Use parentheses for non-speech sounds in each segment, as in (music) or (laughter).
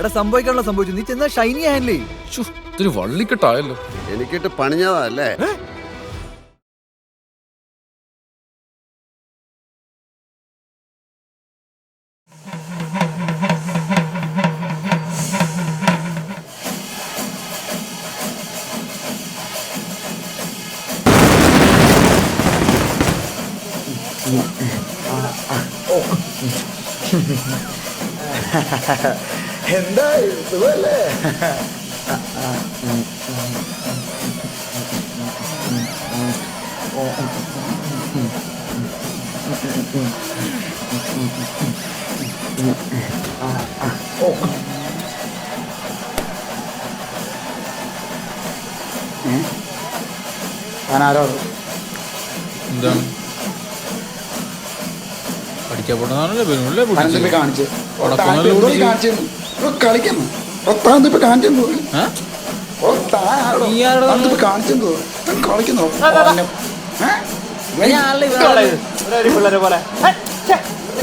എടാ സംഭവിക്കാനുള്ള സംഭവിച്ചു. നീ ചെന്നാ ഷൈനി ഹാൻഡിൽ ചെയ്യും. ശ്ശോ, ഇതൊരു വള്ളിക്കെട്ടായല്ലോ. എനിക്കിട്ട് പണിഞ്ഞതാ അല്ലേ (laughs) എന്താ സുഖല്ലേ? ഞാനാരോ? എന്താണ് പഠിക്കാൻ അനന്തിപ്പോ കാണിച്ച്? കാണിച്ചു. കളിക്കുന്നു. ഒത്താന്തിപ്പോ കാണിച്ചെന്തോ ഏ? ഓ താഴെ നീ ആരോടാ അനന്തിപ്പോ കാണിച്ചെന്തോ കളിക്കുന്നു. ഏ?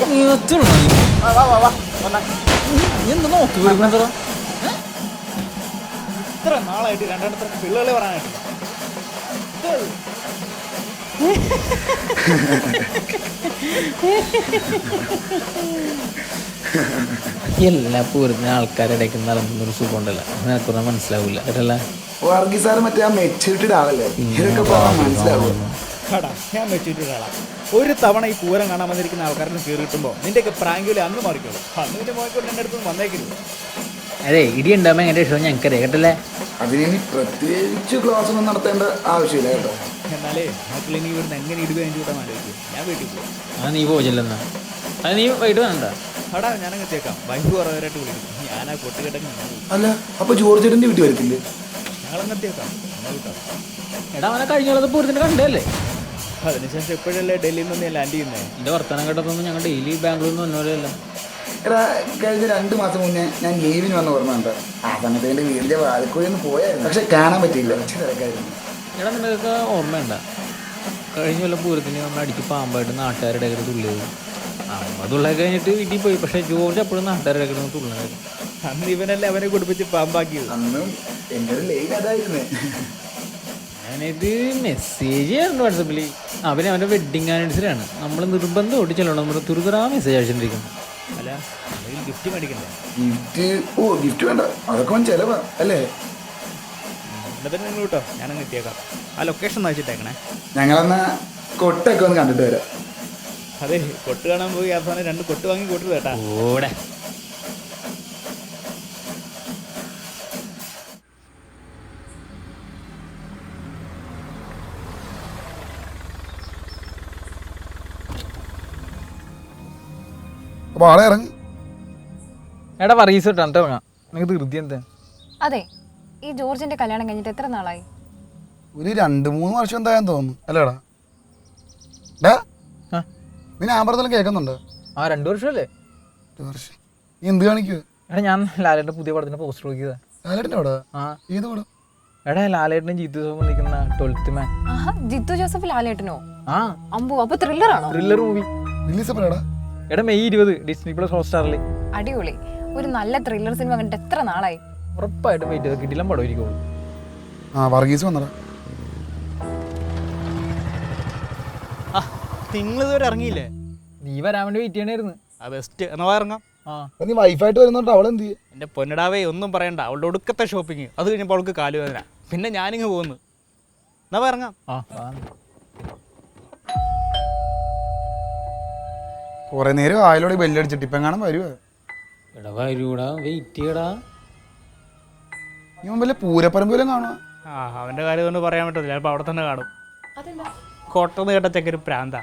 നീ നിർത്തിയോളൂ നീ. നീ എന്താ നോക്കി വരുന്നതാ ഇത്ര നാളായിട്ട് രണ്ടെണ്ണത്തിന് പിള്ളേരെ പറയാനായിട്ട്. (laughs) (laughs) (laughs) എല്ലാ പൂരത്തിന് ആൾക്കാരുടെ ഇടയ്ക്ക് നടന്നൊരു സുഖം ഉണ്ടല്ലോ നിനക്കൊന്നും മനസ്സിലാവില്ല കേട്ടല്ല? വർഗീസ് സാറ് മറ്റേ ആ മെച്ചൂരിറ്റിയുടെ ആളല്ലേ? ഇതൊക്കെ പറഞ്ഞാൽ മനസ്സിലാവും? കടാ ഞാൻ വെച്ചിട്ടുള്ള ഒരു തവണ ഈ പൂരം കാണാൻ വന്നിരിക്കുന്ന ആൾക്കാരെ കയറി കിട്ടുമ്പോൾ നിന്റെയൊക്കെ പ്രാങ്കിൽ അന്ന് മാറിക്കോളൂ. അന്ന് എന്റെ അടുത്ത് അതെ ഇടി ഉണ്ടാകുമ്പോൾ എങ്ങനെ ഇഷ്ടം ഞങ്ങൾക്കറിയാം. കേട്ടല്ലേ? അതിനി പ്രത്യേകിച്ച് ക്ലാസ് ഒന്നും നടത്തേണ്ട ആവശ്യമില്ല കേട്ടോ. എന്നാലേ മക്കളെ ഇനി ഇവിടുന്ന് എങ്ങനെ ഇടുക ആലോചിക്കും? ഞാൻ വീട്ടിൽ പോകും അത് നീ പോയില്ലെന്നാ അത് നീ വൈകിട്ട് വേണ്ട കടാ ഞാനങ്ങ് എത്തിയേക്കാം വൈഫ് കുറവരായിട്ട് വിളിക്കുന്നു. ഞാൻ ആ കൊട്ടുകെട്ടങ്ങ് അല്ല അപ്പൊ ജോർജ് ചേട്ടന്റെ വീട്ടിൽ വരത്തില്ലേ? ഞങ്ങളങ്ങ് എത്തിയേക്കാം. എടാ അവനെ കഴിഞ്ഞ കാലത്ത് പൂരത്തിന് കണ്ടല്ലേ അതിനുശേഷം എപ്പോഴല്ലേ ഡൽഹിയിൽ നിന്ന് ലാൻഡ് ചെയ്യുന്നത് എന്റെ വർത്തമാനം കേട്ടതൊന്നും ഞങ്ങൾ ഡെയിലി ബാംഗ്ലൂരിൽ നിന്ന് വന്നവരല്ല എടാ കഴിഞ്ഞ രണ്ട് മാസം മുന്നേ ഞാൻ ലീവിന് വന്ന ഓർമ്മയുണ്ട് ആ സമയത്ത് എന്റെ വീടിന്റെ വാഴക്കുഴി ഒന്ന് പോയായിരുന്നു. പക്ഷെ കാണാൻ പറ്റിയില്ല. പക്ഷെ തിരക്കായിരുന്നു. എടാ നിനക്കൊക്കെ ഓർമ്മയുണ്ട? കഴിഞ്ഞ കൊല്ലം പൂരത്തിന് നമ്മൾ അടിച്ച് പാമ്പായിട്ട് നാട്ടുകാരുടെ ഇടയിൽ തുള്ളിയത്. അമ്മ തുള്ളൊക്കെ കഴിഞ്ഞിട്ട് വീട്ടിൽ പോയി. പക്ഷെ ജോർജ് അപ്പോഴും നാട്ടുകാരെ ഇടയിൽ തുള്ളണായിരുന്നു അന്ന് ഇവനല്ലേ അവനെ കുടിപ്പിച്ച് പാമ്പാക്കിയത്. അന്നും എന്റെ ഒരു ലൈൻ അതായിരുന്നു. ഞാനിത് മെസ്സേജ് ചെയ്യാറുണ്ട് വാട്സപ്പിൽ അവന് അവന്റെ വെഡിങ് ആനിവേഴ്സറി ആണ്. നമ്മൾ നിർബന്ധമായിട്ട് ചെല്ലണം. നമ്മൾ തുരുതുറാ മെസ്സേജ് അയച്ചിട്ടിരിക്കുന്നു അല്ല ഗിഫ്റ്റ് മേടിക്കണ്ടേ? ഗിഫ്റ്റ് ഓ ഗിഫ്റ്റ് വേണ്ട. അതൊക്കെ ചെലവാ അല്ലേ? എന്നിട്ട് നിങ്ങൾ കേട്ടോ ഞാനങ്ങ് എത്തിയേക്കാം. ആ ലൊക്കേഷൻ ഒന്ന് അയച്ചിട്ടേക്കണേ. ഞങ്ങളെന്നാ കൊട്ടൊക്കെ ഒന്ന് കണ്ടിട്ട് വരാം. അതെ കൊട്ട് കാണാൻ പോയി. അവസാനം രണ്ട് കൊട്ട് വാങ്ങി കൊട്ടു കേട്ടാ. ഓടെ. ആളെ ഇറങ്ങി. എടാ പറയീസ് കേട്ടോ ഇറങ്ങാം നിങ്ങൾക്ക് ധൃതി എന്താ? അതെ ഈ ജോർജിന്റെ കല്യാണം കഴിഞ്ഞിട്ട് എത്ര നാളായി? ഒരു രണ്ട് മൂന്ന് വർഷം എന്തായാലും തോന്നുന്നു. അല്ലേടാ? ഡാ ആ. നീ കേൾക്കുന്നുണ്ട്. ആ രണ്ടു വർഷമല്ലേ? ഒരു വർഷം. നീ എന്ത് കാണിക്കുക എടാ ഞാൻ ലാലേട്ടന്റെ പുതിയ പടത്തിന് പോസ്റ്റർ നോക്കിയതാ ലാലേട്ടന്റെ അവിടെ ആ. ഏത് പടം? എടാ ലാലേട്ടനും ജീത്തു സോമൻ നിൽക്കുന്ന ട്വൽത്ത് മാൻ. ആഹാ ജിത്തു ജോസഫ് ലാലേട്ടനോ? ആ. അമ്പു അപ്പൊ ത്രില്ലറാണോ? ത്രില്ലർ മൂവി റിലീസ് എപ്പോഴാടാ എടാ? മെയ് ഇരുപത്. ഡിസ്നി പ്ലസ് ഹോട്ട്സ്റ്റാറിൽ അടിപൊളി. ഒരു നല്ല ത്രില്ലർ സിനിമ കണ്ടിട്ട് എത്ര നാളായി? ഉറപ്പായിട്ടും വെയിറ്റ് ചെയ്ത് കിട്ടില്ല പടം ഇരിക്കുള്ളൂ ആ വർഗീസ് വന്നടാ. നിങ്ങൾ ഇതുവരെ ഇറങ്ങിയില്ലേ? നീ വരാൻ വേണ്ടി വെയിറ്റ് ചെയ്യണായിരുന്നു. ആ ബെസ്റ്റ് എന്നാ ഇറങ്ങാം. ആ. അപ്പൊ നീ വൈഫായിട്ട് വരുന്നോണ്ട് അവളെന്ത് ചെയ്യും? എന്റെ പൊന്നടാവേ ഒന്നും പറയണ്ട. അവളുടെ ഒടുക്കത്തെ ഷോപ്പിംഗ് അത് കഴിഞ്ഞപ്പോൾ അവൾക്ക് കാലുവേദന. പിന്നെ ഞാനിങ്ങ് പോകുന്നു. എന്നാ വാ ഇറങ്ങാം. ആ. കുറെ നേരം ആയിലോടെ ബെല്ലടിച്ചിട്ട് ഇപ്പം കാണാൻ വരുവാ? എടാ വരൂടാ വെയിറ്റ് ചെയ്യടാ. ഇവൻ വല്ല പൂരപ്പറമ്പ് കാണുക ആ അവന്റെ കാര്യം കൊണ്ട് പറയാൻ പറ്റത്തില്ല. ചിലപ്പോൾ അവിടെ തന്നെ കാണും. കോട്ടം കേട്ട ചെക്കൊരു പ്രാന്ത.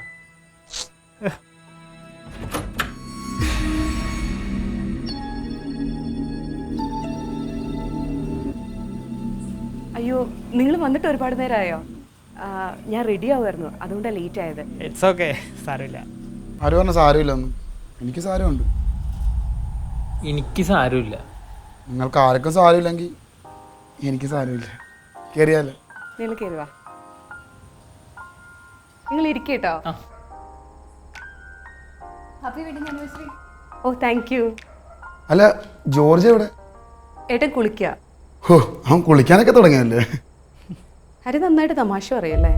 അയ്യോ നിങ്ങൾ വന്നിട്ട് ഒരുപാട് നേരമായോ ഞാൻ റെഡി ആവുമായിരുന്നു. അതുകൊണ്ടാണ് ലേറ്റ് ആയത്. ഇറ്റ്സ് ഓക്കെ സാരമില്ല. ആര് പറഞ്ഞ സാരമില്ലെന്ന്? എനിക്ക് സാരമുണ്ട്. എനിക്ക് സാരമില്ല. നിങ്ങൾക്ക് ആർക്കും സാരമില്ലെങ്കിൽ എനിക്ക് സാരമില്ല. കയറിയാലോ നിങ്ങൾ കയറുക നിങ്ങൾ ഇരിക്കേട്ടോ ഹാപ്പി വെഡിങ് ആനിവേഴ്സറി ഓ താങ്ക് യു അല്ല ജോർജ് എവിടെ? ഏട്ടൻ കുളിക്കുക ഹോ അവൻ കുളിക്കാനൊക്കെ തുടങ്ങിയല്ലേ ഹരി നന്നായിട്ട് തമാശ പറയല്ലേ?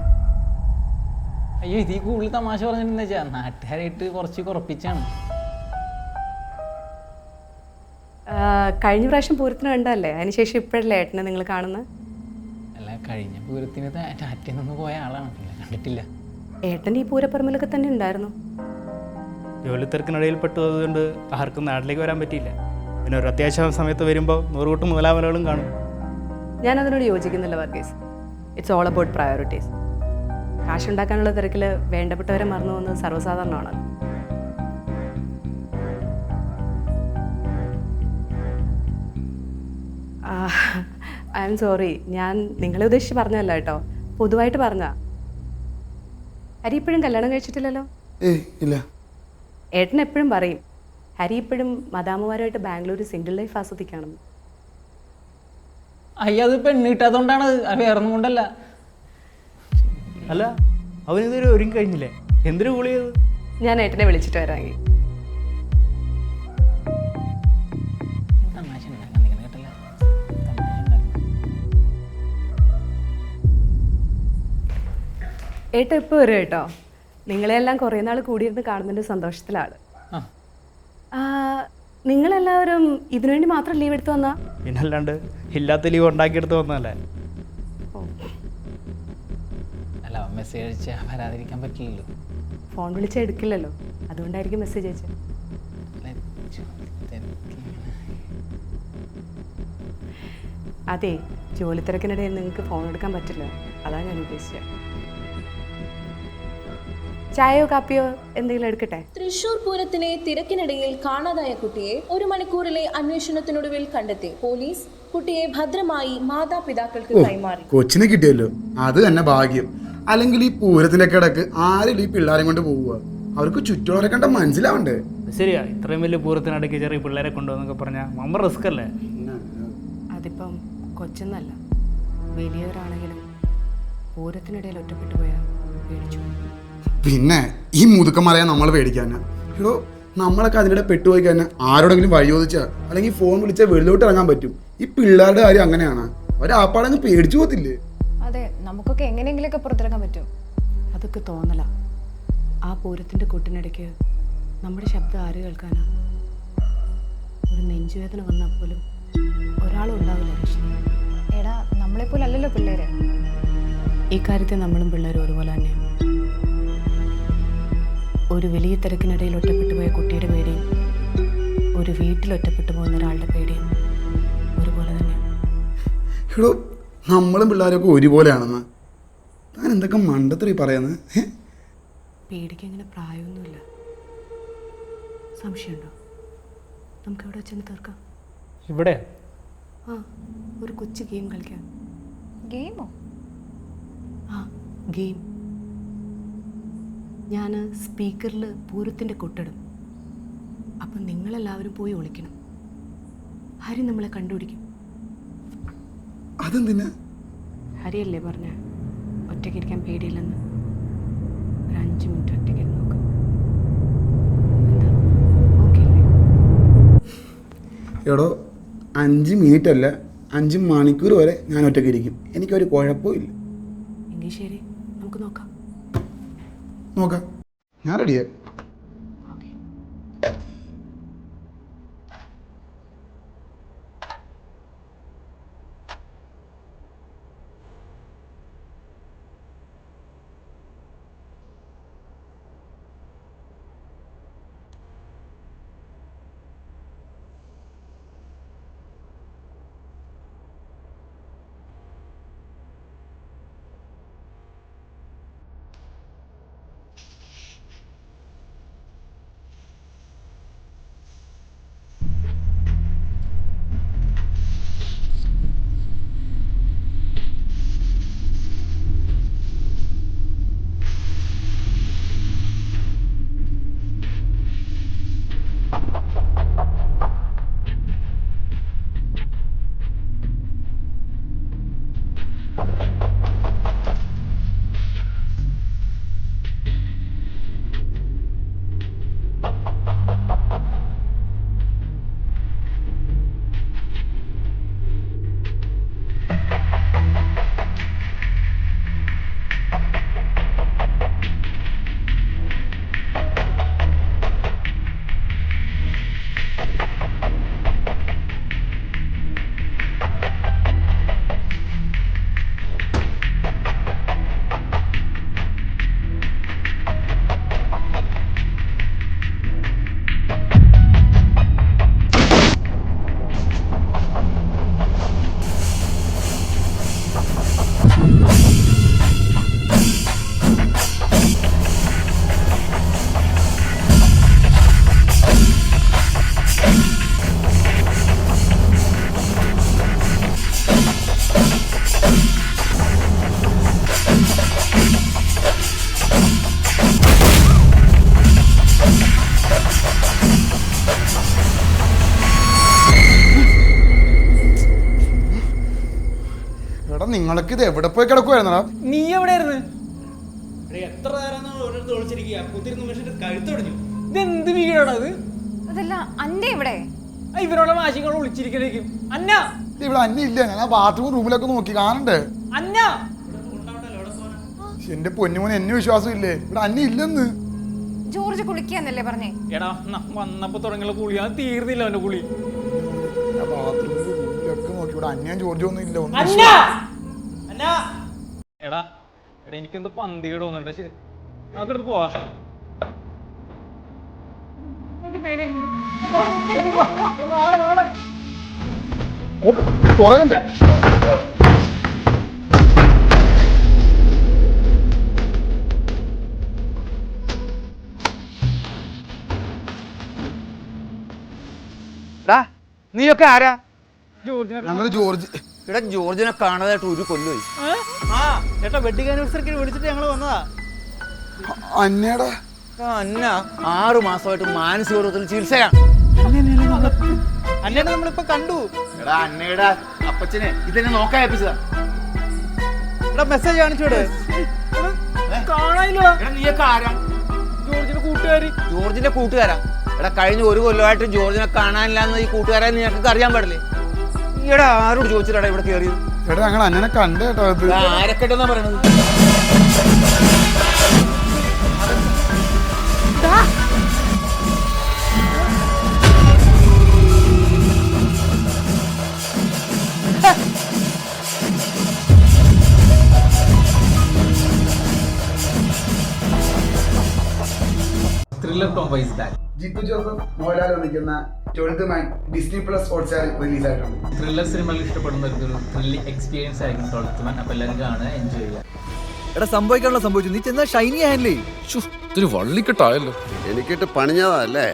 അയ്യോ ഇതീ കൂടുതൽ തമാശ പറഞ്ഞിട്ടുണ്ടെന്ന് വെച്ചാൽ നാട്ടുകാരായിട്ട് കുറച്ച് കുറപ്പിച്ചാണ്. ആ, കഴിഞ്ഞ പ്രാവശ്യം പൂരത്തിന് കണ്ടല്ലേ അതിനുശേഷം ഇപ്പോഴല്ലേ ഏട്ടനെ നിങ്ങൾ കാണുന്നത് അല്ല കഴിഞ്ഞ പൂരത്തിന് ടാറ്റയിൽ നിന്ന് പോയ ആളാണ്. പിന്നെ കണ്ടിട്ടില്ല. ഏട്ടൻ ഈ പൂരപ്പറമ്പിലൊക്കെ തന്നെ ഉണ്ടായിരുന്നു. ജോലി തിരക്കിനിടയിൽ പെട്ടതുകൊണ്ട് ആർക്കും നാട്ടിലേക്ക് വരാൻ പറ്റിയില്ല. പിന്നെ ഒരു അത്യാവശ്യ സമയത്ത് വരുമ്പോൾ നൂറുകൂട്ടം മുതലാമലകളും കാണും. ഞാൻ അതിനോട് യോജിക്കുന്നില്ല Varghese. It's all about priorities കാശ് ഉണ്ടാക്കാനുള്ള തിരക്കിൽ വേണ്ടപ്പെട്ടവരെ മറന്നു പോകുന്നത് സർവസാധാരണമാണ് ഐ എം സോറി ഞാൻ നിങ്ങളെ ഉദ്ദേശിച്ച് പറഞ്ഞല്ല കേട്ടോ. പൊതുവായിട്ട് പറഞ്ഞ ഹരി ഇപ്പോഴും കല്യാണം കഴിച്ചിട്ടില്ലല്ലോ? ഏയ് ഇല്ല. ഏട്ടൻ എപ്പോഴും പറയും ഹരി ഇപ്പോഴും മദാമ്മമാരുമായിട്ട് ബാംഗ്ലൂർ സിംഗിൾ ലൈഫ് ആസ്വദിക്കാണെന്ന് അയ്യോ അത് പെണ്ണ് കിട്ടാത്തതുകൊണ്ടാണ് അത് വേറെ ഒന്നും കൊണ്ടല്ല. അല്ല അവനിതുവരെ ഒരുങ്ങി കഴിഞ്ഞില്ലേ? എന്തൊരു ഗുളിയത് ഞാൻ ഏട്ടനെ വിളിച്ചിട്ട് വരാമെങ്കിൽ തമാശ ഉണ്ടാക്കാൻ നിൽക്കണം കേട്ടല്ല? തമാശ ഉണ്ടാക്കണം ഏട്ടൻ ഇപ്പോൾ വരും കേട്ടോ നിങ്ങളെല്ലാം കുറേ നാൾ കൂടിയിരുന്ന് കാണുന്നതിന്റെ സന്തോഷത്തിലാണ്. നിങ്ങളെല്ലാവരും ഇതിനുവേണ്ടി മാത്രം ലീവ് എടുത്തു വന്നാ? പിന്നല്ലാണ്ട് ഇല്ലാത്ത ലീവ് ഉണ്ടാക്കിയെടുത്ത് വന്നല്ലേ അല്ല മെസ്സേജ് അയച്ചാൽ വരാതിരിക്കാൻ പറ്റില്ലല്ലോ. ഫോൺ വിളിച്ച് എടുക്കില്ലല്ലോ. അതുകൊണ്ടായിരിക്കും മെസ്സേജ് അയച്ചത് അതെ ജോലി തിരക്കിനിടയിൽ നിങ്ങൾക്ക് ഫോൺ എടുക്കാൻ പറ്റില്ല. അതാണ് ഞാൻ ഉദ്ദേശിച്ചത് ചായയോ കാപ്പിയോ എന്തെങ്കിലും എടുക്കട്ടെ? തൃശൂർ പൂരത്തിലെ തിരക്കിനിടയിൽ കാണാതായ കുട്ടിയെ ഒരു മണിക്കൂറിലെ അന്വേഷണത്തിനൊടുവിൽ കണ്ടെത്തി പോലീസ് കുട്ടിയെ ഭദ്രമായി മാതാപിതാക്കൾക്ക് കൈമാറി. കൊച്ചിനെ കിട്ടിയല്ലോ. അത് തന്നെ ഭാഗ്യം. അല്ലെങ്കിൽ ഈ പൂരത്തിന്റെ കിടക്ക് ആരും ഈ പിള്ളേരെ കൊണ്ട് പോവുക? അവർക്ക് ചുറ്റുള്ളവരെ കണ്ട മനസ്സിലാവണ്ടേ? ശരിയാ. ഇത്രയും വലിയ പൂരത്തിനടക്ക് ചെറിയ പിള്ളേരെ കൊണ്ടുവന്നൊക്കെ പറഞ്ഞാൽ മമ്മ റിസ്ക് അല്ലേ? അതിപ്പം കൊച്ചെന്നല്ല. വലിയവരാണെങ്കിലും പൂരത്തിനിടയിൽ ഒറ്റപ്പെട്ടു പോയാൽ പേടിച്ചു. പിന്നെ ഈ മുതുക്കന്മാരെയാ നമ്മൾ പേടിക്കാൻ എടോ നമ്മളൊക്കെ അതിനിടെ പെട്ടുപോയി കഴിഞ്ഞാൽ ആരോടെങ്കിലും വഴി ചോദിച്ചാൽ അല്ലെങ്കിൽ ഫോൺ വിളിച്ചാൽ വെളിലോട്ട് ഇറങ്ങാൻ പറ്റും. ഈ പിള്ളേരുടെ കാര്യം അങ്ങനെയാണ്. അവരാപ്പാടങ്ങ് പേടിച്ചു പോകത്തില്ലേ? അതെ നമുക്കൊക്കെ എങ്ങനെയെങ്കിലൊക്കെ പുറത്തിറങ്ങാൻ പറ്റും. അതൊക്കെ തോന്നല. ആ പൂരത്തിന്റെ കൊട്ടിനിടയ്ക്ക് നമ്മുടെ ശബ്ദം ആര് കേൾക്കാനാ? ഒരു നെഞ്ചുവേദന വന്നാൽ പോലും ഒരാളും ഉണ്ടാവില്ല രക്ഷ എടാ നമ്മളെപ്പോലെ അല്ലല്ലോ പിള്ളേര്. ഈ കാര്യത്തിൽ നമ്മളും പിള്ളേരും ഒരുപോലെ തന്നെയാണ് ഒരു വലിയ തിരക്കിനിടയിൽ ഒറ്റപ്പെട്ടു പോയ കുട്ടിയുടെ പേടിയും ഒരു വീട്ടിൽ ഒറ്റപ്പെട്ടു പോകുന്ന ഒരാളുടെ പേടിയും ഒരുപോലെ തന്നെ. എടോ നമ്മളും പിള്ളേരൊക്കെ ഒരുപോലെയാണെന്ന്. താൻ എന്തൊക്കെ മണ്ടത്തറി പറയുന്നത്? പേടിക്ക് അങ്ങനെ പ്രായമൊന്നുമില്ല. സംശയമുണ്ടോ? നമുക്ക് എവിടെ ചെന്ന് തീർക്കാം. ഇവിടെ? ആ ഒരു കൊച്ചു ഗെയിം കളിക്കാം. ഗെയിമോ? ആ ഗെയിം. ഞാൻ സ്പീക്കറിൽ പൂരത്തിന്റെ കൊട്ടിടും. അപ്പം നിങ്ങളെല്ലാവരും പോയി ഒളിക്കണം. ഹരി നമ്മളെ കണ്ടുപിടിക്കും. അതെന്തിനാ? ഹരിയല്ലേ പറഞ്ഞ? ഒറ്റയ്ക്കിരിക്കാൻ പേടിയില്ലെന്ന്. ഒരു അഞ്ച് മിനിറ്റ് ഒറ്റയ്ക്കിരുന്ന് നോക്കാം. എടോ അഞ്ച് മിനിറ്റ് അല്ല അഞ്ച് മണിക്കൂർ വരെ ഞാൻ ഒറ്റയ്ക്ക് ഇരിക്കും. എനിക്കൊരു കുഴപ്പമില്ല എങ്കിൽ ശരി നമുക്ക് നോക്കാം. നോക്കാം. ഞാൻ റെഡിയാ എടാ നിങ്ങളൊക്കെ ഇത് എവിടെ പോയി കിടക്കുവായിരുന്നടാ? നീ എവിടെയായിരുന്നു? എത്ര നേരം ഒരിടത്ത് ഒളിച്ചിരിക്കുക കുത്തിരുന്ന് മനുഷ്യന്റെ കഴുത്തൊടിഞ്ഞു ഇത് എന്ത് വീടാണ് അത് അതല്ല അന്റെ ആ, ഇവരോടെ വാശികൾ ഒളിച്ചിരിക്കണേക്കും. അന്ന! ഇവിടെ അന്ന ഇല്ല. ഞാൻ ആ ബാത്റൂം റൂമിലൊക്കെ നോക്കി കാണണ്ടേ അന്ന! ശ്ശെ, എന്റെ പൊന്നുമോനെ എന്നെ വിശ്വാസം ഇല്ലേ ഇവിടെ അന്ന ഇല്ലെന്ന്. ജോർജ് കുളിക്കാന്നല്ലേ പറഞ്ഞേ? എടാ വന്നപ്പോ തുടങ്ങിയുള്ള കുളി അത് തീർന്നില്ല അവന്റെ കുളി. ബാത്റൂമിലൊക്കെ നോക്കി. ഇവിടെ അന്യം ജോർജ് ഒന്നും ഇല്ല. ഒന്നും എടാ എടാ എനിക്കെന്ത് പന്തികേട് തോന്നുന്നുണ്ട്. ശരി നമുക്കെടുത്ത് പോവാ. തുറകണ്ടേ നീയൊക്കെ ആരാ? ഞങ്ങൾ ജോർജ്. ഇവിടെ ജോർജിനെ കാണാതായിട്ട് ഒരു കൊല്ലുപോയി. ആ ചേട്ടാ വെഡിങ് ആനിവേഴ്സറിക്ക് വിളിച്ചിട്ട് ഞങ്ങൾ വന്നതാ. അന്നേടാ. അന്ന ആറു മാസമായിട്ട് മാനസിക രോഗത്തിൽ ചികിത്സയാണ്. അന്നേനെ നമ്മളിപ്പോ കണ്ടു. എടാ അന്നയുടെ അപ്പച്ചനെ ഇതെന്നെ നോക്കാൻ ഏൽപ്പിച്ചതാ. എടാ മെസ്സേജ് കാണിച്ചോട് കാണാനില്ല. എടാ നീയൊക്കെ ആരാ? ജോർജിന്റെ കൂട്ടുകാരി. ജോർജിന്റെ കൂട്ടുകാരാ. എടാ കഴിഞ്ഞ ഒരു കൊല്ലമായിട്ട് ജോർജിനെ കാണാനില്ല എന്ന് ഈ കൂട്ടുകാരെ നിനക്ക് അറിയാൻ പാടില്ലേ? ഈടാ ആരോട് ചോദിച്ചിട്ടാണ് ഇവിടെ കയറിയത് എടാ ഞങ്ങൾ അങ്ങനെ കണ്ടേ കേട്ടോ ഇത് ആരൊക്കെ പറയണത്? Thriller combos back Jeethu Joseph Mohanlal വന്നിരിക്കുന്ന twelfth man Disney plus Hotstar റിലീസായിട്ടുണ്ട്. Thriller സിനിമകൾ ഇഷ്ടപ്പെടുന്ന ഒരു ത്രില്ലിംഗ് എക്സ്പീരിയൻസ് ആയിരിക്കും ട്വൽത്ത് അപ്പൊ എല്ലാവരും കാണുക എൻജോയ് ചെയ്യുക. എടാ സംഭവിക്കാനുള്ള സംഭവിച്ചു. നീ ചെന്നാ ഷൈനി ഹാൻഡിൽ എനിക്കിട്ട് പണിഞ്ഞതാ അല്ലേ?